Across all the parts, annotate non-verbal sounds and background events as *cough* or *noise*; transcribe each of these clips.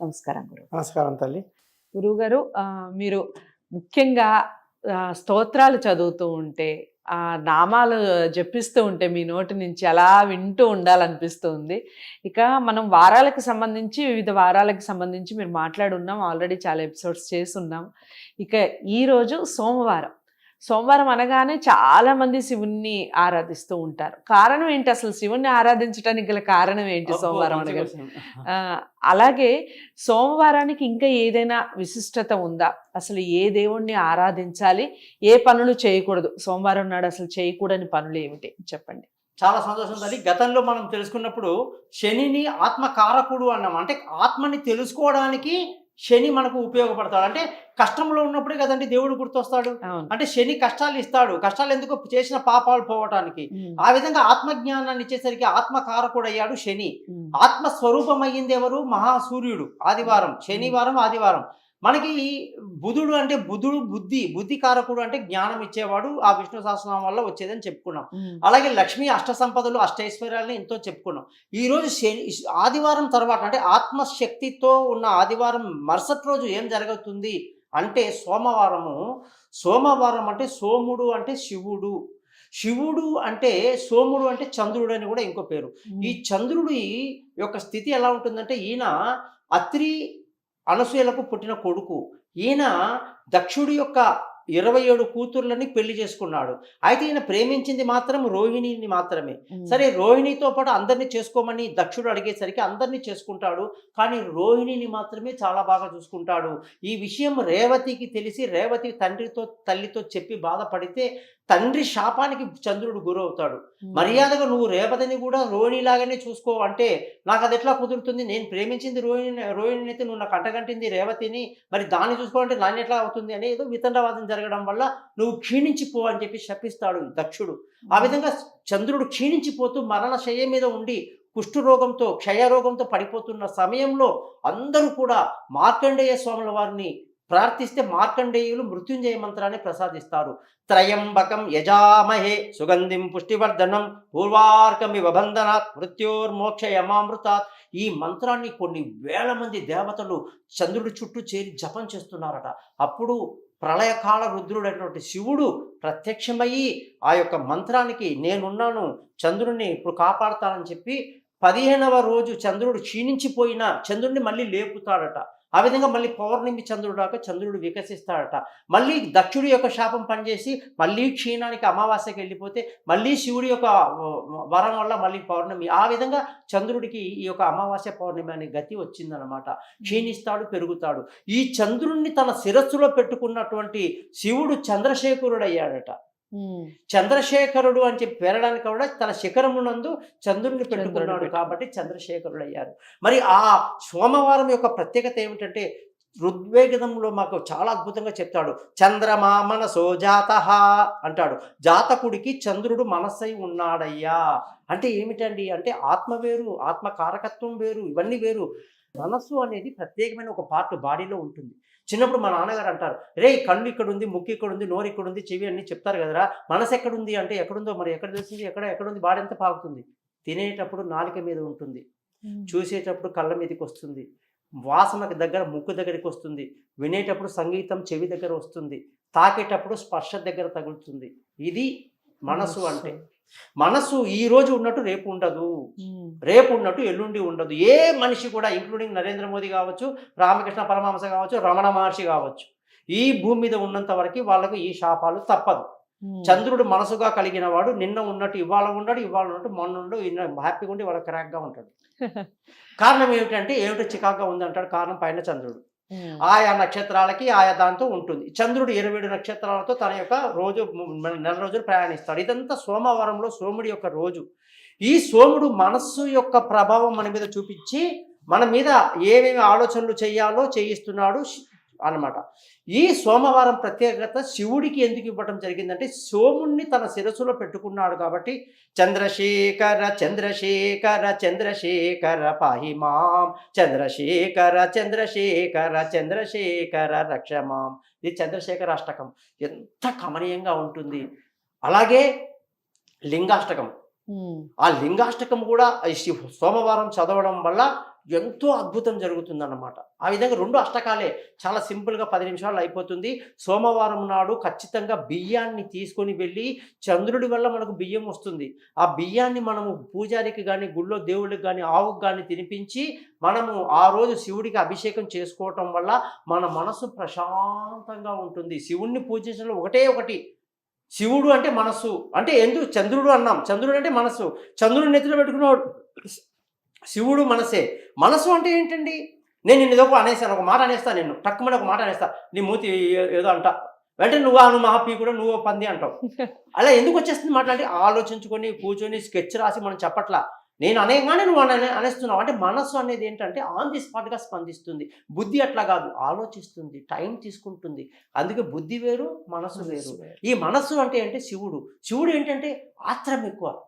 నమస్కారం గురు. నమస్కారం తల్లి. గురువుగారు మీరు ముఖ్యంగా స్తోత్రాలు చదువుతూ ఉంటే ఆ నామాలు జపిస్తూ ఉంటే మీ నోటి నుంచి అలా వింటూ ఉండాలనిపిస్తుంది. ఇక మనం వారాలకు సంబంధించి వివిధ వారాలకు సంబంధించి మీరు మాట్లాడున్నాం ఆల్రెడీ చాలా ఎపిసోడ్స్ చేస్తున్నాం ఇక ఈరోజు సోమవారం. సోమవారం అనగానే చాలా మంది శివుణ్ణి ఆరాధిస్తూ ఉంటారు. కారణం ఏంటి? అసలు శివుణ్ణి ఆరాధించడానికి గల కారణం ఏంటి సోమవారం అనగా అలాగే సోమవారానికి ఇంకా ఏదైనా విశిష్టత ఉందా? అసలు ఏ దేవుణ్ణి ఆరాధించాలి? ఏ పనులు చేయకూడదు? సోమవారం నాడు అసలు చేయకూడని పనులు ఏమిటి? చెప్పండి. చాలా సంతోషం తల్లి. గతంలో మనం తెలుసుకున్నప్పుడు శనిని ఆత్మకారకుడు అన్నాం. అంటే ఆత్మని తెలుసుకోవడానికి శని మనకు ఉపయోగపడతాడు. అంటే కష్టంలో ఉన్నప్పుడే కదండి దేవుడు గుర్తొస్తాడు. అంటే శని కష్టాలు ఇస్తాడు. కష్టాలు ఎందుకు? చేసిన పాపాలు పోవటానికి. ఆ విధంగా ఆత్మజ్ఞానాన్ని ఇచ్చేసరికి ఆత్మకారకుడు అయ్యాడు శని. ఆత్మ స్వరూపమయ్యింది ఎవరు? మహాసూర్యుడు. ఆదివారం. శనివారం ఆదివారం. మనకి బుధుడు అంటే బుధుడు బుద్ధి బుద్ధి కారకుడు అంటే జ్ఞానం ఇచ్చేవాడు ఆ విష్ణు సహస్రనామం వల్ల వచ్చేదని చెప్పుకున్నాం. అలాగే లక్ష్మి అష్ట సంపదలు అష్టైశ్వర్యాలని ఎంతో చెప్పుకున్నాం. ఈ రోజు శని ఆదివారం తర్వాత అంటే ఆత్మశక్తితో ఉన్న ఆదివారం మరుసటి రోజు ఏం జరుగుతుంది అంటే సోమవారము సోమవారం అంటే సోముడు అంటే శివుడు. శివుడు అంటే సోముడు అంటే చంద్రుడు అని కూడా ఇంకో పేరు. ఈ చంద్రుడి యొక్క స్థితి ఎలా ఉంటుందంటే ఈయన అత్రి అనసూయలకు పుట్టిన కొడుకు. ఈయన దక్షుడి యొక్క ఇరవై ఏడు కూతుర్లని పెళ్ళి చేసుకున్నాడు. అయితే ఈయన ప్రేమించింది మాత్రం రోహిణిని మాత్రమే. సరే రోహిణితో పాటు అందరినీ చేసుకోమని దక్షుడు అడిగేసరికి అందరినీ చేసుకుంటాడు. కానీ రోహిణిని మాత్రమే చాలా బాగా చూసుకుంటాడు. ఈ విషయం రేవతికి తెలిసి రేవతి తండ్రితో తల్లితో చెప్పి బాధపడితే తండ్రి శాపానికి చంద్రుడు గురవుతాడు. ఉమ్, మర్యాదగా నువ్వు రేవతిని కూడా రోహిణిలాగానే చూసుకో అంటే నాకు అది ఎట్లా కుదురుతుంది? నేను ప్రేమించింది రోహిణి రోహిణిని అయితే నువ్వు నాకు అంటగంటింది రేవతిని మరి దాన్ని చూసుకోవాలంటే నాన్న ఎట్లా అవుతుంది? అని ఏదో వితండవాదం జరగడం వల్ల నువ్వు క్షీణించిపో అని చెప్పి శపిస్తాడు దక్షుడు. ఆ విధంగా చంద్రుడు క్షీణించిపోతూ మరణ శయ్య మీద ఉండి కుష్ఠరోగంతో క్షయరోగంతో పడిపోతున్న సమయంలో అందరూ కూడా మార్కండేయ స్వాముల వారిని ప్రార్థిస్తే మార్కండేయులు మృత్యుంజయ మంత్రాన్ని ప్రసాదిస్తారు. త్రయంబకం యజామహే సుగంధిం పుష్టివర్ధనం పూర్వార్కమివ బంధనాత్ మృత్యోర్మోక్షయమామృతాత్. ఈ మంత్రాన్ని కొన్ని వేల మంది దేవతలు చంద్రుడి చుట్టూ చేరి జపం చేస్తున్నారట. అప్పుడు ప్రళయకాల రుద్రుడైనటువంటి శివుడు ప్రత్యక్షమయ్యి ఆ యొక్క మంత్రానికి నేనున్నాను చంద్రుడిని ఇప్పుడు కాపాడుతానని చెప్పి పదిహేనవ రోజు చంద్రుడు క్షీణించిపోయిన చంద్రుడిని మళ్ళీ లేపుతాడట. ఆ విధంగా మళ్ళీ పౌర్ణమి చంద్రుడు రాక చంద్రుడు వికసిస్తాడట. మళ్ళీ దక్షుడి యొక్క శాపం పనిచేసి మళ్ళీ క్షీణానికి అమావాస్యకి వెళ్ళిపోతే మళ్ళీ శివుడి యొక్క వరం వల్ల మళ్ళీ పౌర్ణమి. ఆ విధంగా చంద్రుడికి ఈ యొక్క అమావాస్య పౌర్ణమి అనే గతి వచ్చిందనమాట క్షీణిస్తాడు పెరుగుతాడు. ఈ చంద్రుణ్ణి తన శిరస్సులో పెట్టుకున్నటువంటి శివుడు చంద్రశేఖరుడు అయ్యాడట చంద్రశేఖరుడు అని చెప్పి పేరడానికి కూడా తన శిఖరమునందు చంద్రుడిని పెట్టుకున్నాడు. కాబట్టి చంద్రశేఖరుడు అయ్యారు మరి ఆ సోమవారం యొక్క ప్రత్యేకత ఏమిటంటే ఋగ్వేదంలో మాకు చాలా అద్భుతంగా చెప్తాడు. చంద్రమా మనసో జాత అంటాడు. జాతకుడికి చంద్రుడు మనస్సై ఉన్నాడయ్యా. అంటే ఏమిటండి? అంటే ఆత్మ వేరు ఆత్మ కారకత్వం వేరు ఇవన్నీ వేరు. మనస్సు అనేది ప్రత్యేకమైన ఒక పార్ట్ బాడీలో ఉంటుంది. చిన్నప్పుడు మా నాన్నగారు అంటారు రే కళ్ళు ఇక్కడ ఉంది ముక్కు ఇక్కడ ఉంది నోరు ఇక్కడ ఉంది చెవి అన్ని చెప్తారు కదరా మనసు ఎక్కడుంది అంటే ఎక్కడుందో మరి ఎక్కడ తెలిసింది ఎక్కడ ఎక్కడుంది బాడీ ఎంత పాకుతుంది. తినేటప్పుడు నాలుక మీద ఉంటుంది చూసేటప్పుడు కళ్ళ మీదకి వస్తుంది వాసనకి దగ్గర ముక్కు దగ్గరికి వస్తుంది వినేటప్పుడు సంగీతం చెవి దగ్గర వస్తుంది తాకేటప్పుడు స్పర్శ దగ్గర తగులుతుంది. ఇది మనసు అంటే. మనసు ఈ రోజు ఉన్నట్టు రేపు ఉండదు. రేపు ఉన్నట్టు ఎల్లుండి ఉండదు. ఏ మనిషి కూడా ఇంక్లూడింగ్ నరేంద్ర మోదీ కావచ్చు రామకృష్ణ పరమహంస కావచ్చు రమణ మహర్షి కావచ్చు ఈ భూమి మీద ఉన్నంత వరకు వాళ్ళకు ఈ శాపాలు తప్పదు. చంద్రుడు మనసుగా కలిగిన వాడు నిన్న ఉన్నట్టు ఇవాళ ఉన్నాడు ఇవాళ ఉన్నట్టు మొన్న ఉండు హ్యాపీగా ఉండి వాడు క్రాక్గా ఉంటాడు. *laughs* కారణం ఏమిటంటే ఏమిటో చికాగ్గా ఉంది అంటాడు కారణం పైన చంద్రుడు. Hmm. ఆయా నక్షత్రాలకి ఆయా దాంతో ఉంటుంది. చంద్రుడు ఇరవై ఏడు నక్షత్రాలతో తన యొక్క రోజు నెల రోజులు ప్రయాణిస్తాడు. ఇదంతా సోమవారంలో సోముడి యొక్క రోజు. ఈ సోముడు మనస్సు యొక్క ప్రభావం మన మీద చూపించి మన మీద ఏమేమి ఆలోచనలు చేయాలో చేయిస్తున్నాడు. అన్నమాట ఈ సోమవారం ప్రత్యేకత శివుడికి ఎందుకు ఇవ్వటం జరిగిందంటే సోముణ్ణి తన శిరస్సులో పెట్టుకున్నాడు కాబట్టి చంద్రశేఖర చంద్రశేఖర చంద్రశేఖర పాహి మాం చంద్రశేఖర చంద్రశేఖర చంద్రశేఖర రక్షమాం ఇది చంద్రశేఖర అష్టకం. ఎంత కమనీయంగా ఉంటుంది. అలాగే లింగాష్టకం. ఆ లింగాష్టకం కూడా సోమవారం చదవడం వల్ల ఎంతో అద్భుతం జరుగుతుందన్నమాట. ఆ విధంగా రెండు అష్టకాలే. చాలా సింపుల్గా పది నిమిషాలు అయిపోతుంది. సోమవారం నాడు ఖచ్చితంగా బియ్యాన్ని తీసుకొని వెళ్ళి చంద్రుడి వల్ల మనకు బియ్యం వస్తుంది. ఆ బియ్యాన్ని మనము పూజారికి కానీ గుళ్ళో దేవుడికి కానీ ఆవుకు కానీ తినిపించి మనము ఆ రోజు శివుడికి అభిషేకం చేసుకోవటం వల్ల మన మనసు ప్రశాంతంగా ఉంటుంది. శివుణ్ణి పూజించడంలో ఒకటే ఒకటి. శివుడు అంటే మనస్సు. అంటే ఎందుకు? చంద్రుడు అన్నాం. చంద్రుడు అంటే మనస్సు. చంద్రుడు నెత్తిలో పెట్టుకున్నాడు శివుడు మనసే. మనసు అంటే ఏంటండి? నేను నిన్ను ఏదో ఒక అనేస్తాను ఒక మాట అనేస్తా నిన్ను టక్కుమని ఒక మాట అనేస్తా నీ మూతి ఏదో అంట. వెంటనే నువ్వు నువ్వు మహాపీ కూడా నువ్వు పంది అంటావు. *laughs* అలా ఎందుకు వచ్చేస్తుంది మాట్లాడి ఆలోచించుకొని కూర్చొని స్కెచ్ రాసి మనం చెప్పట్లా. నేను అనేగానే నువ్వు అనే అనేస్తున్నావు. అంటే మనసు అనేది ఏంటంటే ఆన్ ది స్పాట్గా స్పందిస్తుంది. బుద్ధి అట్లా కాదు ఆలోచిస్తుంది టైం తీసుకుంటుంది. అందుకే బుద్ధి వేరు మనసు వేరు. ఈ మనస్సు అంటే అంటే శివుడు. శివుడు ఏంటంటే ఆత్రం ఎక్కువ.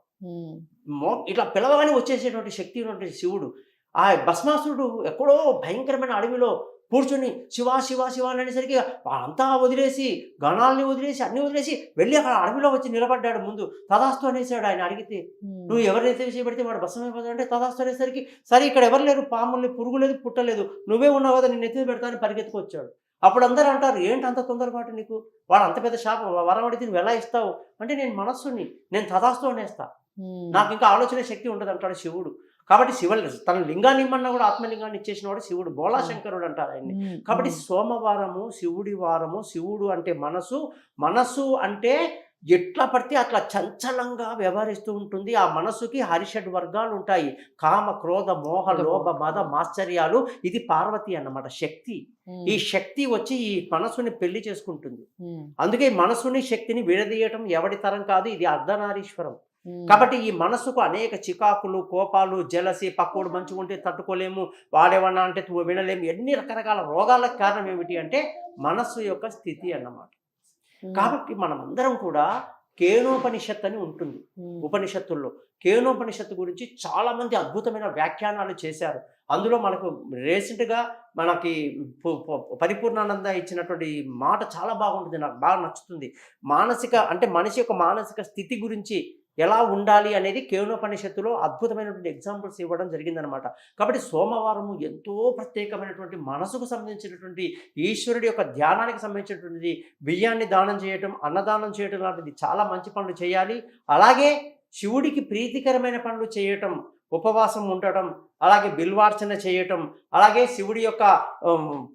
మో ఇట్లా పిలవగానే వచ్చేసేటువంటి శక్తి ఉన్నటువంటి శివుడు ఆ భస్మాసురుడు ఎక్కడో భయంకరమైన అడవిలో కూర్చొని శివ శివ శివ అని అనేసరికి అంతా వదిలేసి గణాలని వదిలేసి అన్ని వదిలేసి వెళ్ళి అక్కడ అడవిలో వచ్చి నిలబడ్డాడు ముందు. తదాస్తు అనేసాడు ఆయన అడిగితే నువ్వు ఎవరైతే చేయబడితే వాడు భస్మం అయిపోతాడు అంటే తదాస్తు అనేసరికి సరే ఇక్కడ ఎవరు లేరు? పాములు పురుగు లేదు పుట్టలేదు. నువ్వే ఉన్నావు కదా నేను ఎత్తి పెడతాను పరిగెత్తుకొచ్చాడు. అప్పుడు అందరూ అంటారు ఏంటి అంత తొందరపాటు నీకు? వాడు అంత పెద్ద శాప వరం అడిగితే నువ్వు ఎలా ఇస్తావు? అంటే నేను మనస్సుని నేను తదాస్తు అనేస్తా. నాకు ఇంకా ఆలోచన శక్తి ఉండదు అంటాడు శివుడు. కాబట్టి శివ తన లింగాన్ని ఇమ్మన్నా కూడా ఆత్మలింగాన్ని ఇచ్చేసిన వాడు శివుడు బోళాశంకరుడు అంటారు ఆయన్ని. కాబట్టి సోమవారము శివుడి వారము శివుడు అంటే మనసు మనసు అంటే ఎట్లా పడితే అట్లా చంచలంగా వ్యవహరిస్తూ ఉంటుంది. ఆ మనసుకి హరిషడ్ వర్గాలు ఉంటాయి. కామ క్రోధ మోహ లోభ మద మాశ్చర్యాలు ఇది పార్వతి అన్నమాట శక్తి. ఈ శక్తి వచ్చి ఈ మనసుని పెళ్ళి చేసుకుంటుంది. అందుకే ఈ మనసుని శక్తిని విడదీయటం ఎవడి తరం కాదు. ఇది అర్ధనారీశ్వరం. కాబట్టి ఈ మనసుకు అనేక చికాకులు కోపాలు జలసి పక్కోడు మంచిగుంటే తట్టుకోలేము వాడేమన్నా అంటే వినలేము ఎన్ని రకరకాల రోగాలకు కారణం ఏమిటి అంటే మనస్సు యొక్క స్థితి అన్నమాట. కాబట్టి మనం అందరం కూడా కేనోపనిషత్ అని ఉంటుంది ఉపనిషత్తుల్లో. కేనోపనిషత్తు గురించి చాలా మంది అద్భుతమైన వ్యాఖ్యానాలు చేశారు. అందులో మనకు రీసెంట్గా మనకి పరిపూర్ణానంద ఇచ్చినటువంటి మాట చాలా బాగుంటుంది నాకు బాగా నచ్చుతుంది. మానసిక అంటే మనిషి యొక్క మానసిక స్థితి గురించి ఎలా ఉండాలి అనేది కేవలోపనిషత్తులో అద్భుతమైనటువంటి ఎగ్జాంపుల్స్ ఇవ్వడం జరిగిందనమాట కాబట్టి సోమవారము ఎంతో ప్రత్యేకమైనటువంటి మనసుకు సంబంధించినటువంటి ఈశ్వరుడి యొక్క ధ్యానానికి సంబంధించినటువంటిది బియ్యాన్ని దానం చేయటం అన్నదానం చేయటం లాంటిది చాలా మంచి పనులు చేయాలి. అలాగే శివుడికి ప్రీతికరమైన పనులు చేయటం ఉపవాసం ఉండటం అలాగే బిల్వార్చన చేయటం అలాగే శివుడి యొక్క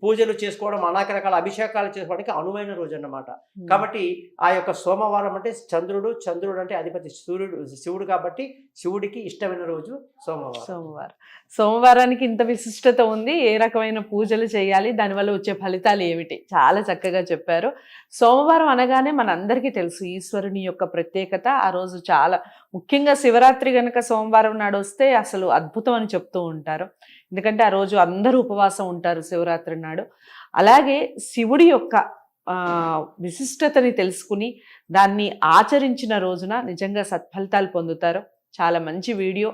పూజలు చేసుకోవడం అనేక రకాల అభిషేకాలు చేసుకోవడానికి అనువైన రోజు అన్నమాట కాబట్టి ఆ యొక్క సోమవారం అంటే చంద్రుడు చంద్రుడు అంటే అధిపతి సూర్యుడు శివుడు కాబట్టి శివుడికి ఇష్టమైన రోజు సోమవారం. సోమవారం. సోమవారానికి ఇంత విశిష్టత ఉంది ఏ రకమైన పూజలు చేయాలి దానివల్ల వచ్చే ఫలితాలు ఏమిటి? చాలా చక్కగా చెప్పారు. సోమవారం అనగానే మనందరికీ తెలుసు ఈశ్వరుని యొక్క ప్రత్యేకత. ఆ రోజు చాలా ముఖ్యంగా శివరాత్రి గనక సోమవారం నాడు వస్తే అసలు అద్భుతం అని చెప్తూ ఉంటారు. ఎందుకంటే ఆ రోజు అందరూ ఉపవాసం ఉంటారు శివరాత్రి నాడు. అలాగే శివుడి యొక్క విశిష్టతని తెలుసుకుని దాన్ని ఆచరించిన రోజున నిజంగా సత్ఫలితాలు పొందుతారు. చాలా మంచి వీడియో.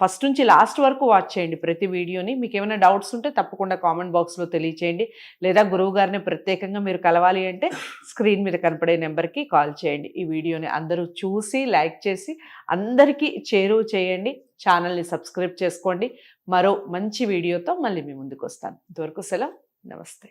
ఫస్ట్ నుంచి లాస్ట్ వరకు వాచ్ చేయండి ప్రతి వీడియోని. మీకు ఏమైనా డౌట్స్ ఉంటే తప్పకుండా కామెంట్ బాక్స్లో తెలియచేయండి. లేదా గురువు గారిని ప్రత్యేకంగా మీరు కలవాలి అంటే స్క్రీన్ మీద కనపడే నెంబర్కి కాల్ చేయండి. ఈ వీడియోని అందరూ చూసి లైక్ చేసి అందరికీ చేరువ చేయండి. ఛానల్ని సబ్స్క్రైబ్ చేసుకోండి. మరో మంచి వీడియోతో మళ్ళీ మీ ముందుకు వస్తాను ఇంతవరకు సెలవు. నమస్తే.